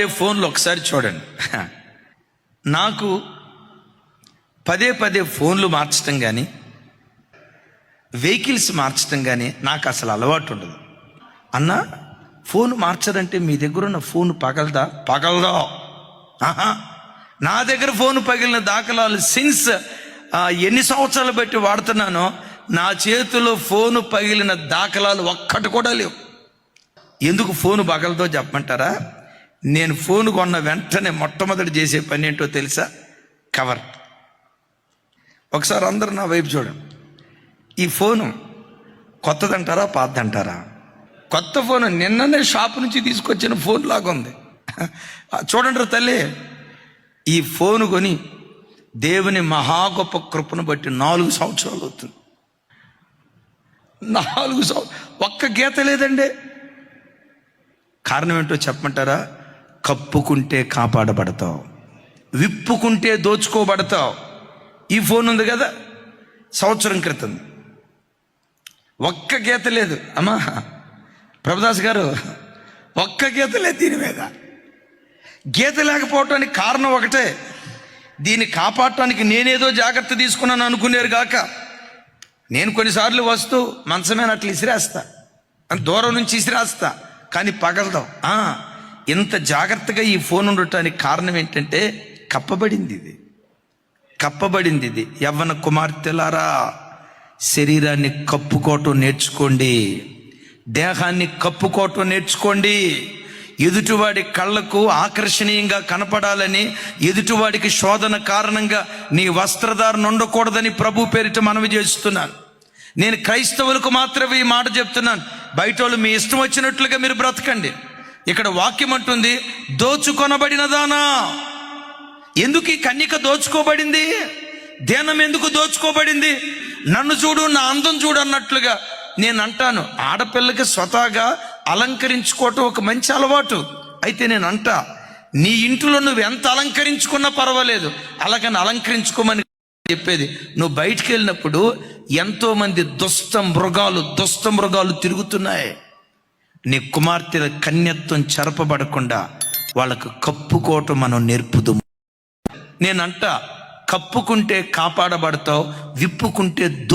వాడే ఫోన్లు ఒకసారి చూడండి. నాకు పదే పదే ఫోన్లు మార్చడం కానీ వెహికల్స్ మార్చడం కానీ నాకు అసలు అలవాటు ఉండదు. అన్న ఫోన్ మార్చారంటే మీ దగ్గర ఉన్న ఫోన్ పగలదా? పగలదా? ఆహా. నా దగ్గర ఫోన్ పగిలిన దాఖలాలు సిన్స్ ఎన్ని సంవత్సరాలు బట్టి వాడుతున్నానో నా చేతిలో ఫోన్ పగిలిన దాఖలాలు ఒక్కటి కూడా లేవు. ఎందుకు ఫోన్ పగలదో చెప్పమంటారా? నేను ఫోన్ కొన్న వెంటనే మొట్టమొదటి చేసే పని ఏంటో తెలుసా? కవర్. ఒకసారి అందరూ నా వైపు చూడండి. ఈ ఫోను కొత్తదంటారా పాతదంటారా? కొత్త ఫోన్ నిన్ననే షాప్ నుంచి తీసుకొచ్చిన ఫోన్ లాగా ఉంది. చూడండి రా తల్లి. ఈ ఫోన్ కొని దేవుని మహా గొప్ప కృపను బట్టి నాలుగు సంవత్సరాలు అవుతుంది. నాలుగు సంవత్సరం ఒక్క గీత లేదండి. కారణం ఏంటో చెప్పమంటారా? కప్పుకుంటే కాపాడబడతావు. విప్పుకుంటే దోచుకోబడతావు. ఈ ఫోన్ ఉంది కదా? సంవత్సరం క్రితం. ఒక్క గీత లేదు. అమ్మా ప్రభుదాస్ గారు ఒక్క గీత లేదు దీని మీద. గీత లేకపోవటానికి కారణం ఒకటే. దీన్ని కాపాడటానికి నేనేదో జాగ్రత్త తీసుకున్నాను అనుకునేరు గాక. నేను కొన్నిసార్లు వస్తూ మంచమైన అట్లా ఇసిరేస్తా. దూరం నుంచి ఇసిరేస్తా. కానీ పగలదాం. ఆ, ఇంత జాగ్రత్తగా ఈ ఫోన్ ఉండటానికి కారణం ఏంటంటే కప్పబడింది ఇది. కప్పబడింది ఇది. యవ్వన కుమార్తెలారా శరీరాన్ని కప్పుకోవటం నేర్చుకోండి. దేహాన్ని కప్పుకోవటం నేర్చుకోండి. ఎదుటివాడి కళ్ళకు ఆకర్షణీయంగా కనపడాలని ఎదుటివాడికి శోధన కారణంగా నీ వస్త్రధారణ ఉండకూడదని ప్రభు పేరిట మనవి చేస్తున్నాను. నేను క్రైస్తవులకు మాత్రమే ఈ మాట చెప్తున్నాను. బయట వాళ్ళు మీ ఇష్టం వచ్చినట్లుగా మీరు బ్రతకండి. ఇక్కడ వాక్యం అంటుంది దోచుకొనబడినదానా ఎందుకు ఈ కన్యక దోచుకోబడింది? ధ్యానం ఎందుకు దోచుకోబడింది? నన్ను చూడు నా అందం చూడు అన్నట్లుగా నేను అంటాను. ఆడపిల్లకి స్వతహాగా అలంకరించుకోవటం ఒక మంచి అలవాటు. అయితే నేను అంటా నీ ఇంట్లో నువ్వు ఎంత అలంకరించుకున్నా పర్వాలేదు. అలాగని అలంకరించుకోమని చెప్పేది. నువ్వు బయటికి వెళ్ళినప్పుడు ఎంతోమంది దుష్ట మృగాలు దుష్ట మృగాలు తిరుగుతున్నాయి. నీ కుమార్తెల కన్యత్వం చెరపబడకుండా వాళ్ళకు కప్పుకోవటం మనం నేర్పుదు నేనంట కప్పుకుంటే కాపాడబడతావు విప్పుకుంటే